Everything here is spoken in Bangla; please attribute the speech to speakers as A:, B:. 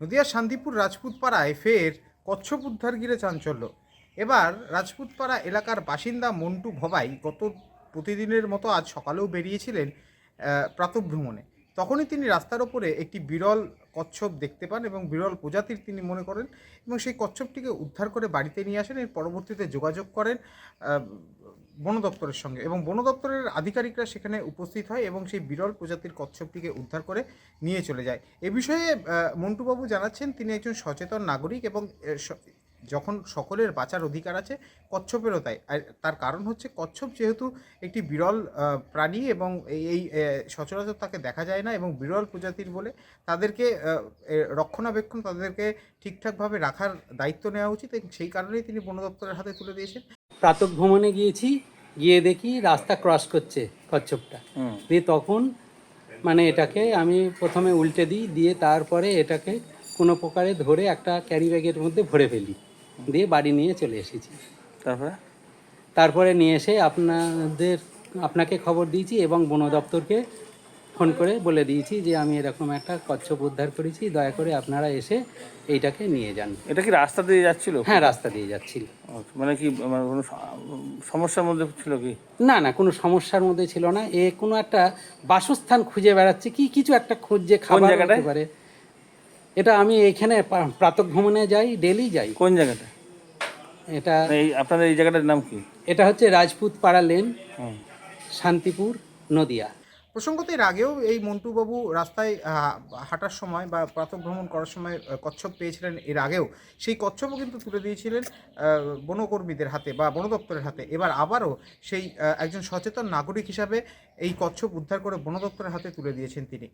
A: নদিয়ার শান্তিপুর রাজপুত পাড়ায় ফের কচ্ছপ উদ্ধার ঘিরে চাঞ্চল্য। এবার রাজপুতপাড়া এলাকার বাসিন্দা মন্টু ভবাই গত প্রতিদিনের মতো আজ সকালেও বেরিয়েছিলেন প্রাতঃভ্রমণে তখনই তিনি রাস্তার ওপরে একটি বিরল কচ্ছপ দেখতে পান এবং বিরল প্রজাতির তিনি মনে করেন এবং সেই কচ্ছপটিকে উদ্ধার করে বাড়িতে নিয়ে আসেন। এর পরবর্তীতে যোগাযোগ করেন বন দপ্তরের সঙ্গে। এবং বন দপ্তরের আধিকারিকরা সেখানে উপস্থিত হয় এবং সেই বিরল প্রজাতির কচ্ছপটিকে উদ্ধার করে নিয়ে চলে যায়। এ বিষয়ে মন্টুবাবু জানাচ্ছেন, তিনি একজন সচেতন নাগরিক এবং যখন সকলের বাঁচার অধিকার আছে, কচ্ছপেরও তাই। আর তার কারণ হচ্ছে, কচ্ছপ যেহেতু একটি বিরল প্রাণী এবং এই সচরাচর তাকে দেখা যায় না এবং বিরল প্রজাতির বলে তাদেরকে রক্ষণাবেক্ষণ তাদেরকে ঠিকঠাকভাবে রাখার দায়িত্ব নেওয়া উচিত এবং সেই কারণেই তিনি বন দপ্তরের হাতে তুলে দিয়েছেন।
B: প্রাতক ভ্রমণে গিয়েছি গিয়ে দেখি রাস্তা ক্রস করছে কচ্ছপটা। দিয়ে তখন মানে এটাকে আমি প্রথমে উল্টে দিই দিয়ে তারপরে এটাকে কোনো প্রকারে ধরে একটা ক্যারি ব্যাগের মধ্যে ভরে ফেলি। দিয়ে বাড়ি নিয়ে চলে এসেছি।
C: তারপরে?
B: তারপরে নিয়ে এসে আপনাদের আপনাকে খবর দিয়েছি এবং বন দপ্তরকে ফোন করে বলে দিয়েছি যে আমি এরকম একটা কচ্ছপ উদ্ধার করেছি দয়া করে আপনারা এসে এইটাকে নিয়ে যান।
C: এটা কি রাস্তা দিয়ে যাচ্ছিল?
B: হ্যাঁ রাস্তা দিয়ে যাচ্ছিল।
C: আচ্ছা, মানে কি মানে কোনো সমস্যার মধ্যে ছিল কি?
B: না না কোনো সমস্যার মধ্যে ছিল না। এ কোনো একটা বাসস্থান খুঁজে বেড়াচ্ছে। কি কিছু একটা খুঁজছে খাবার হতে
C: জায়গাটায়?
B: পারে। এটা আমি এখানে পা- প্রাতঃ ভ্রমণে যাই ডেলি যাই।
C: কোন জায়গাটা?
B: এটা
C: মানে এই আপনাদের এই জায়গাটার নাম কি?
B: এটা হচ্ছে রাজপুত পাড়া লেন শান্তিপুর নদিয়া।
A: প্রসঙ্গত এর আগেও এই মন্টুবাবু রাস্তায় হাঁটার সময় বা প্রাতঃভ্রমণ করার সময় কচ্ছপ পেয়েছিলেন এর আগেও। সেই কচ্ছপও কিন্তু তুলে দিয়েছিলেন বনকর্মীদের হাতে বা বন দপ্তরের হাতে। এবার আবারও সেই একজন সচেতন নাগরিক হিসাবে এই কচ্ছপ উদ্ধার করে বন দপ্তরের হাতে তুলে দিয়েছেন তিনি।